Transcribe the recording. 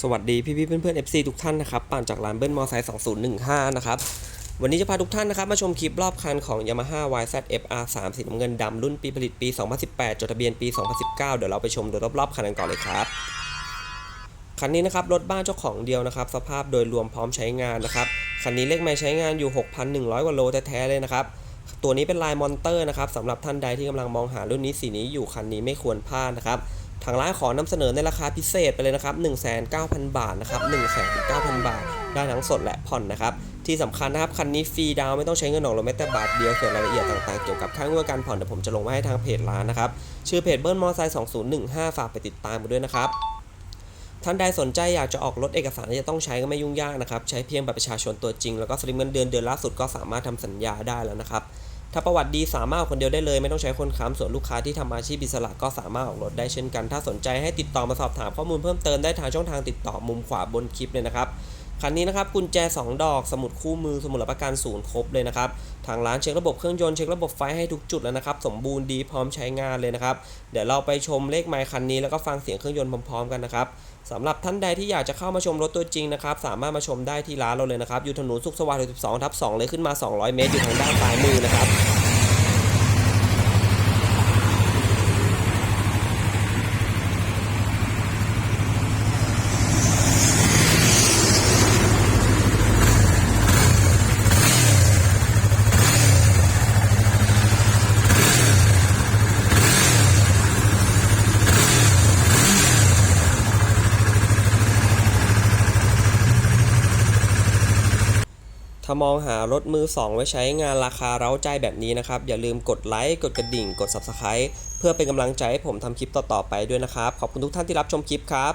สวัสดีพี่พี่ๆเพื่อนๆ FC ทุกท่านนะครับปั่นจากร้านเบิ้ลมอไซค์2015 นะครับ วันนี้จะพาทุกท่านนะครับ มาชมคลิปรอบคันของ Yamaha YZ FR 3 สีน้ำเงินดำรุ่นปีผลิตปี 2018 จดทะเบียนปี 2019 เดี๋ยวเราไปชมโดยรอบๆคันกันก่อนเลยครับ คันนี้นะครับ รถบ้านเจ้าของเดียวนะครับ สภาพโดยรวมพร้อมใช้งานนะครับ คันนี้เลขไม้ใช้งานอยู่ 6,100กว่าโลแท้ๆเลยนะครับ ตัวนี้เป็นลายมอนเตอร์นะครับสำหรับท่านใดที่กำลังมองหารุ่นนี้สีนี้อยู่คันนี้ไม่ควรพลาดนะครับทางร้านขอนำเสนอในราคาพิเศษไปเลยนะครับ19,000 บาทนะครับ1,900บาท ได้ทั้งสดและผ่อนนะครับ ที่สำคัญนะครับ คันนี้ฟรีดาวไม่ต้องใช้เงินออกรถแม้แต่บาทเดียวส่วนรายละเอียดต่างๆ เกี่ยวกับค่างวดการผ่อนเดี๋ยวผมจะลงไว้ให้ทางเพจร้านนะครับ ชื่อเพจเบิ้ลมอไซค์2015 ฝากไปติดตามกันด้วยนะครับ ท่านใดสนใจอยากจะออกรถเอกสารที่จะต้องใช้ก็ไม่ยุ่งยากนะครับ ใช้เพียงบัตรประชาชนตัวจริง แล้วก็สลิปเงินเดือนเดือนล่าสุดก็สามารถทำสัญญาได้แล้วนะครับ ถ้าประวัติดีสามารถเอาคนเดียวได้เลย ไม่ต้องใช้คนค้ำส่วนลูกค้าที่ทำอาชีพอิสระก็สามารถออกรถได้เช่นกัน ถ้าสนใจให้ติดต่อมาสอบถามข้อมูลเพิ่มเติมได้ทางช่องทางติดต่อมุมขวาบนคลิปเลยนะครับ คันนี้นะครับกุญแจ 2 ดอก สมุดคู่มือสมุดรับประกันศูนย์ครบเลยนะครับ ทางร้านเช็คระบบเครื่องยนต์เช็คระบบไฟให้ทุกจุดแล้วนะครับ สมบูรณ์ดีพร้อมใช้งานเลยนะครับ เดี๋ยวเราไปชมเลขไมค์คันนี้แล้วก็ฟังเสียงเครื่องยนต์พร้อมๆกันนะครับสำหรับท่านใดที่อยากจะเข้ามาชมรถตัวจริงนะครับ สามารถมาชมได้ที่ร้านเราเลยนะครับอยู่ถนนสุขสวัสดิ์12ทับ2เลยขึ้นมา 200 เมตรอยู่ทางด้านซ้ายมือนะครับ ถ้ามองหารถมือ 2 ไว้ใช้งานราคาเร้าใจแบบนี้นะครับ อย่าลืมกดไลค์ กดกระดิ่ง กด Subscribe เพื่อเป็นกำลังใจให้ผมทำคลิปต่อ ๆ ไปด้วยนะครับ ขอบคุณทุกท่านที่รับชมคลิปครับ